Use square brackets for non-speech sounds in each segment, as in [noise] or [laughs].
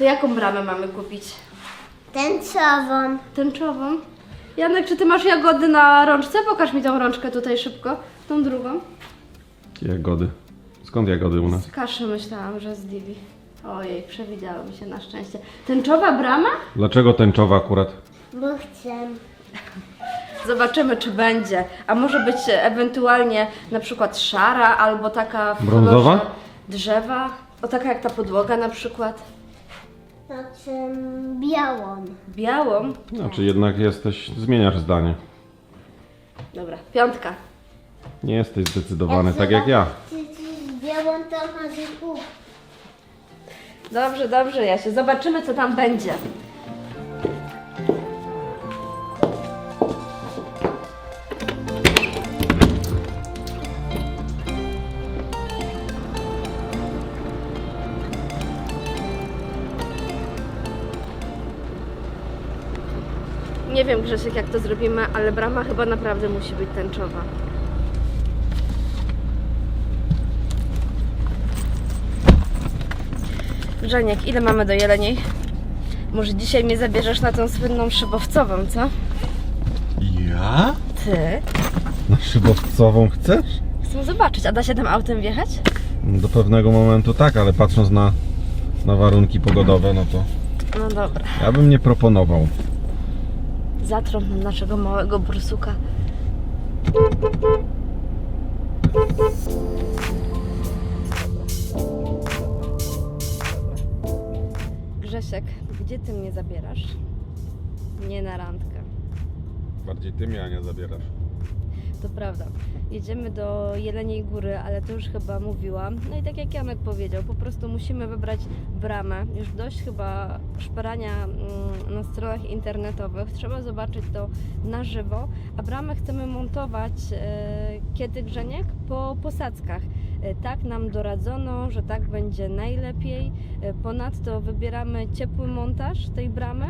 To jaką bramę mamy kupić? Tęczową. Tęczową. Janek, czy ty masz jagody na rączce? Pokaż mi tą rączkę tutaj szybko. Tą drugą. Jagody. Skąd jagody u nas? Z kaszy myślałam, że z Divi. Ojej, przewidziało mi się na szczęście. Tęczowa brama? Dlaczego tęczowa akurat? Bo chcę. [laughs] Zobaczymy, czy będzie. A może być ewentualnie na przykład szara albo taka w Brązowa? kolorze drzewa. O taka jak ta podłoga na przykład. Znaczy białą. Białą. Znaczy jednak jesteś, zmieniasz zdanie. Dobra, piątka. Nie jesteś zdecydowany tak jak ja. zobaczysz białą, to może kup. Dobrze, dobrze, Jasie. Zobaczymy, co tam będzie. Wiem, Grzesiek, jak to zrobimy, ale brama chyba naprawdę musi być tęczowa. Żeniek, ile mamy do Jeleniej? Może dzisiaj mnie zabierzesz na tą słynną szybowcową, co? Ja? Ty? Na szybowcową chcesz? Chcę zobaczyć, a da się tym autem wjechać? Do pewnego momentu tak, ale patrząc na, na warunki pogodowe, no to No dobra. ja bym nie proponował. Zatrąb naszego małego bursuka. Grzesiek, gdzie ty mnie zabierasz? Nie na randkę. Bardziej ty mnie, Ania, zabierasz. To prawda. Jedziemy do Jeleniej Góry, ale to już chyba mówiłam. No i tak jak Janek powiedział, po prostu musimy wybrać bramę. Już dość chyba szperania mm, na stronach internetowych. Trzeba zobaczyć to na żywo. A bramę chcemy montować e, kiedy Grzeniek? Po posadzkach. E, Tak nam doradzono, że tak będzie najlepiej. E, Ponadto wybieramy ciepły montaż tej bramy,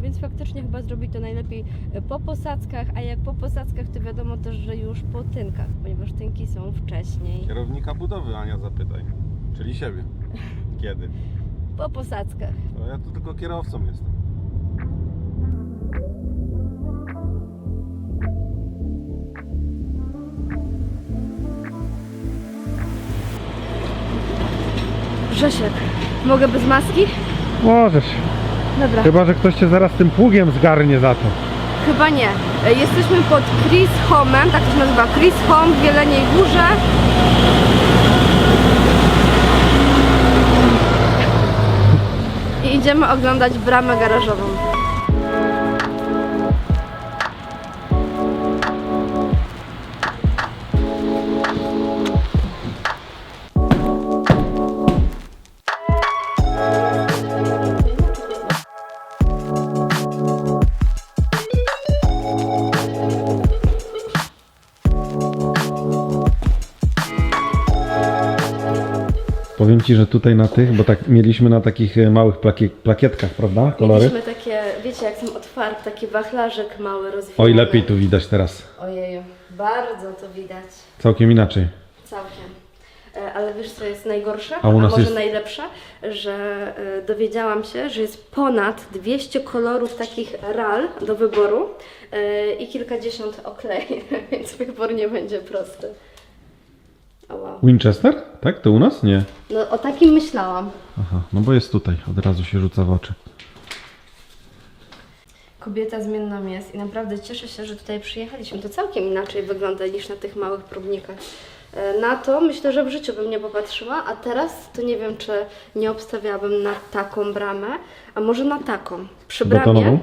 więc faktycznie chyba zrobić to najlepiej e, po posadzkach, a jak po posadzkach, to wiadomo też, że już po tynkach, ponieważ tynki są wcześniej. Kierownika budowy, Ania, zapytaj. Czyli siebie. [laughs] Kiedy? Po posadzkach. No ja tu tylko kierowcą jestem. Grzesiek, mogę bez maski? Możesz. Dobra, Chyba, że ktoś cię zaraz tym pługiem zgarnie za to. chyba nie. E, Jesteśmy pod Chris Homem, tak to się nazywa, Chris Home w Jeleniej Górze. I idziemy oglądać bramę garażową. Powiem ci, że tutaj na tych, bo tak mieliśmy na takich e, małych plakie, plakietkach, prawda? Kolory. Mieliśmy takie, wiecie jak są otwarte, taki wachlarzyk mały rozwijany. Oj, lepiej tu widać teraz. Ojeju, bardzo to widać. Całkiem inaczej. Całkiem. E, Ale wiesz co jest najgorsze, A u nas może jest- najlepsze, że e, dowiedziałam się, że jest ponad 200 kolorów takich ral do wyboru i kilkadziesiąt oklei, [laughs] więc wybór nie będzie prosty. Winchester? Tak? To u nas? Nie. No o takim myślałam. Aha, no bo jest tutaj, od razu się rzuca w oczy. Kobieta zmienną jest i naprawdę cieszę się, że tutaj przyjechaliśmy. To całkiem inaczej wygląda niż na tych małych próbnikach. E, Na to myślę, że w życiu bym nie popatrzyła, a teraz to nie wiem, czy nie obstawiałabym na taką bramę, a może na taką. Przy bramie, Betonową?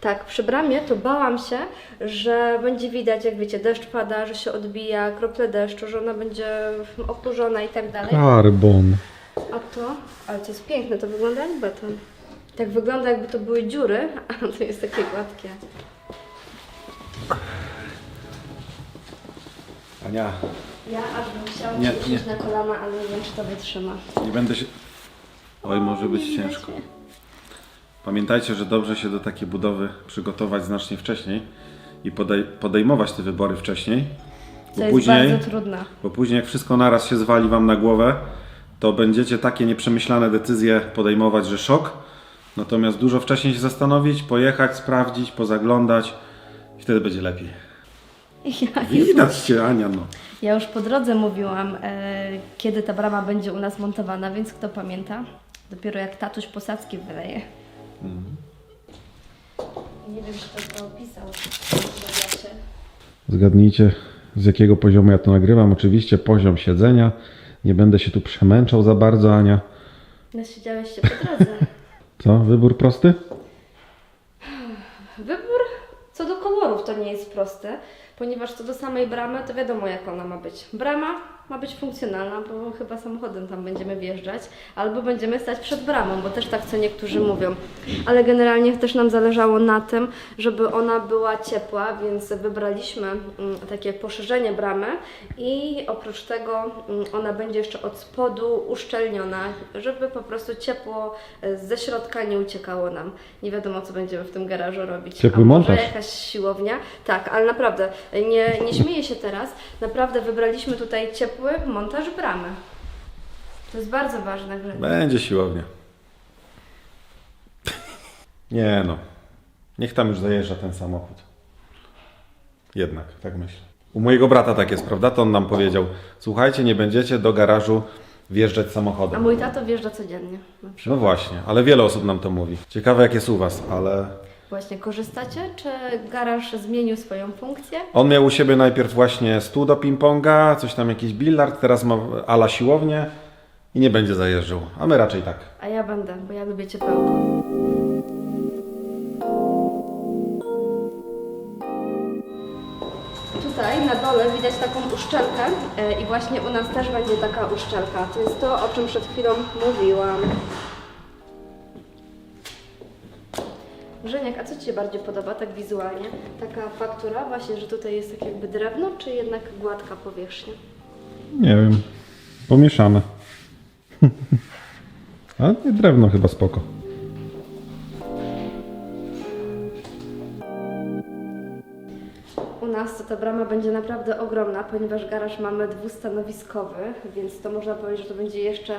Tak, przy bramie to bałam się, że będzie widać, jak wiecie, deszcz pada, że się odbija, krople deszczu, że ona będzie okurzona i tak dalej. Karbon. A to, ale to jest piękne, to wygląda jak beton. Tak wygląda jakby to były dziury, [laughs] a to jest takie gładkie. Ania, Ja aż bym chciała Nie, usiąść na kolana, ale nie wiem, czy to wytrzyma. nie będę się... Oj, może być ciężko. Pamiętajcie, że dobrze się do takiej budowy przygotować znacznie wcześniej i podej podejmować te wybory wcześniej. To jest później, bardzo trudne. bo później jak wszystko naraz się zwali Wam na głowę, to będziecie takie nieprzemyślane decyzje podejmować, że szok Natomiast dużo wcześniej się zastanowić, pojechać, sprawdzić, pozaglądać i wtedy będzie lepiej. [laughs] Ja Widać cię, Ania, no. ja już po drodze mówiłam, e, kiedy ta brama będzie u nas montowana, więc kto pamięta? Dopiero jak tatuś posadzki wyleje. Nie wiem, czy to opisał w wywiadzie. Zgadnijcie, z jakiego poziomu ja to nagrywam. Oczywiście poziom siedzenia. Nie będę się tu przemęczał za bardzo, Ania. Nasiedziałeś się po drodze. Co? Wybór prosty? Wybór co do to nie jest prosty, ponieważ co do samej bramy to wiadomo jak ona ma być. Brama ma być funkcjonalna, bo chyba samochodem tam będziemy wjeżdżać, albo będziemy stać przed bramą, bo też tak co niektórzy mówią. Ale generalnie też nam zależało na tym, żeby ona była ciepła, więc wybraliśmy mm, takie poszerzenie bramy i oprócz tego mm, ona będzie jeszcze od spodu uszczelniona, żeby po prostu ciepło e, ze środka nie uciekało nam. Nie wiadomo co będziemy w tym garażu robić. Ciepły A montaż. jakaś siłownia? Tak, ale naprawdę, nie, nie śmieję się teraz, naprawdę wybraliśmy tutaj ciepły montaż bramy. To jest bardzo ważne. Będzie siłownia. Nie no. Niech tam już zajeżdża ten samochód. Jednak, tak myślę. U mojego brata tak jest, prawda? To on nam powiedział, słuchajcie, nie będziecie do garażu wjeżdżać A samochodem. mój tato wjeżdża codziennie. No właśnie, ale wiele osób nam to mówi. Ciekawe jak jest u Was, ale Właśnie, korzystacie? Czy garaż zmienił swoją funkcję? on miał u siebie najpierw właśnie stół do ping-ponga, coś tam jakiś billard, teraz ma ala siłownię i nie będzie zajeżdżał. A my raczej tak. A ja będę, bo ja lubię ciepełko. Tutaj na dole widać taką uszczelkę e, i właśnie u nas też będzie taka uszczelka. To jest to, o czym przed chwilą mówiłam. A co Ci się bardziej podoba tak wizualnie? Taka faktura właśnie, że tutaj jest tak jakby drewno, czy jednak gładka powierzchnia? Nie wiem. Pomieszane. [laughs] Ale nie drewno chyba spoko. Ta brama będzie naprawdę ogromna, ponieważ garaż mamy dwustanowiskowy, więc to można powiedzieć, że to będzie jeszcze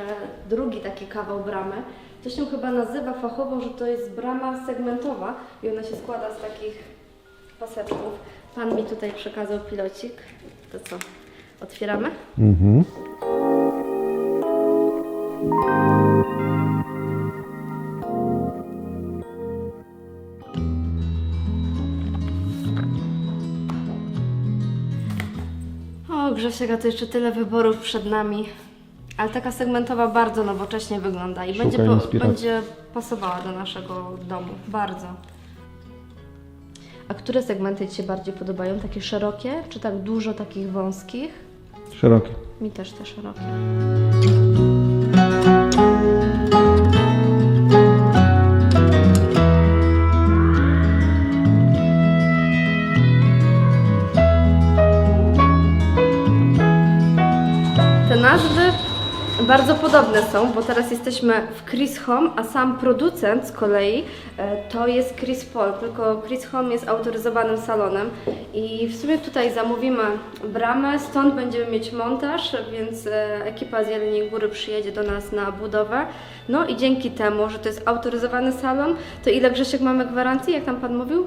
drugi taki kawał bramy. To się chyba nazywa fachowo, że to jest brama segmentowa i ona się składa z takich paseczków. Pan mi tutaj przekazał pilocik. To co? Otwieramy? Mhm. Grzesiek, a to jeszcze tyle wyborów przed nami. Ale taka segmentowa bardzo nowocześnie wygląda i będzie, po, inspiracji. będzie pasowała do naszego domu. Bardzo. A które segmenty Ci się bardziej podobają? Takie szerokie, czy tak dużo takich wąskich? Szeroki. Mi też te szerokie. Bardzo podobne są, bo teraz jesteśmy w Chris Home, a sam producent z kolei e, to jest Chris Paul, tylko Chris Home jest autoryzowanym salonem i w sumie tutaj zamówimy bramę, stąd będziemy mieć montaż, więc e, ekipa z Jeleniej Góry przyjedzie do nas na budowę. No i dzięki temu, że to jest autoryzowany salon, to ile Grzesiek mamy gwarancji, jak tam Pan mówił?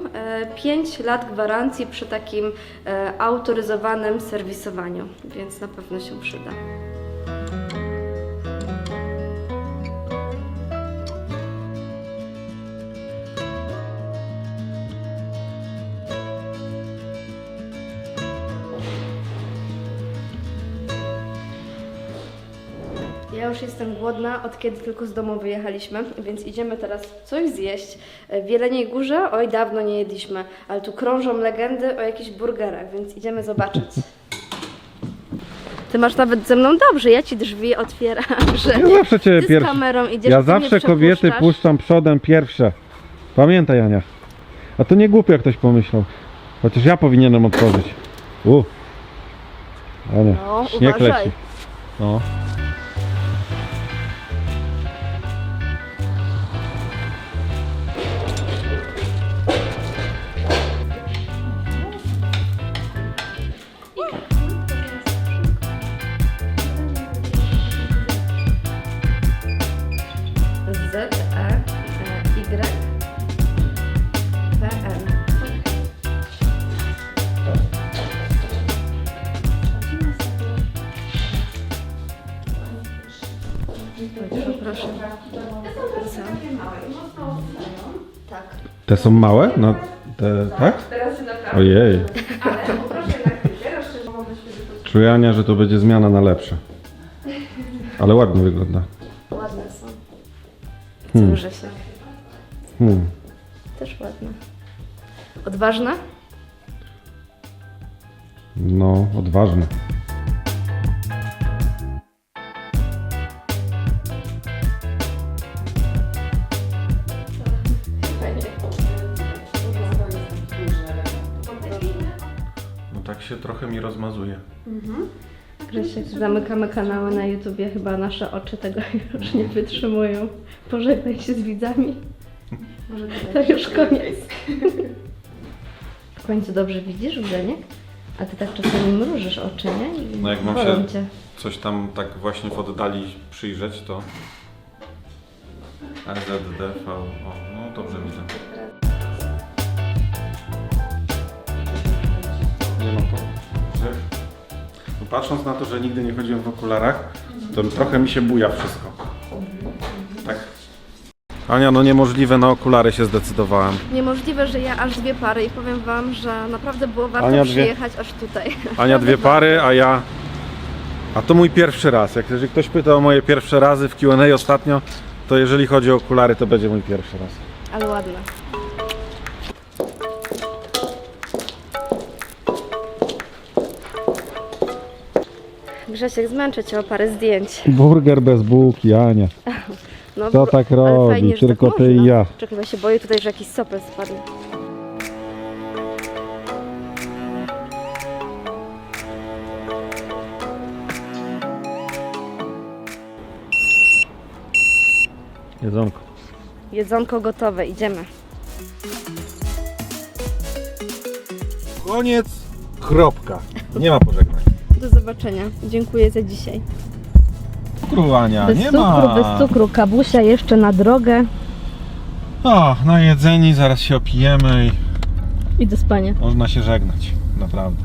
5 lat gwarancji przy takim e, autoryzowanym serwisowaniu, więc na pewno się przyda. Ja już jestem głodna, od kiedy tylko z domu wyjechaliśmy, więc idziemy teraz coś zjeść. W Jeleniej Górze, oj dawno nie jedliśmy, ale tu krążą legendy o jakichś burgerach, więc idziemy zobaczyć. Ty masz nawet ze mną dobrze, ja ci drzwi otwieram, że Ja zawsze ty z pierwszy. kamerą idziesz, Ja ty mnie zawsze kobiety przepuszczasz. puszczam przodem pierwsze. Pamiętaj, Ania. A to nie głupio, jak ktoś pomyślał. Chociaż ja powinienem otworzyć. U. Ania, No, śnieg uważaj. leci. No. Tak. Te są małe? No, te, tak? Ojej. Czuję, Ania, że to będzie zmiana na lepsze. Ale ładnie wygląda. Ładne są. Hmm. Grzesiek? Hmm. Też ładne. Odważna? No, odważne. Się trochę mi rozmazuje. Grzesiek, zamykamy kanały na YouTubie, chyba nasze oczy tego [laughs] już nie wytrzymują. Pożegnaj się z widzami. To już koniec. W końcu dobrze widzisz, Grzeniek? A ty tak czasami mrużysz oczy, nie? I No jak mam bolą się- cię. Coś tam tak właśnie w oddali przyjrzeć, to EZDV, o, no dobrze widzę. Patrząc na to, że nigdy nie chodziłem w okularach, to trochę mi się buja wszystko. Tak. Ania, no niemożliwe, na okulary się zdecydowałem. Niemożliwe, że ja aż dwie pary i powiem wam, że naprawdę było warto Ania dwie. przyjechać aż tutaj. Ania dwie pary, a ja... A to mój pierwszy raz. Jak jeżeli ktoś pyta o moje pierwsze razy w Q&A ostatnio, to jeżeli chodzi o okulary, to będzie mój pierwszy raz. Ale ładne. Grzesiek, zmęczę cię o parę zdjęć. Burger bez bułki, Ania. [laughs] No, Kto bo- tak ale robi? fajnie, że Tylko tak ty i można. ja. Czekaj, ja się boję tutaj, że jakiś sopel spadnie. Jedzonko. Jedzonko gotowe, idziemy. Koniec. Kropka. Nie ma pożegnań. Do zobaczenia. Dziękuję za dzisiaj. Cukru, Ania, Bez nie cukru, ma. bez cukru. Kabusia jeszcze na drogę O, na jedzeni, zaraz się opijemy i i do spania. można się żegnać. Naprawdę.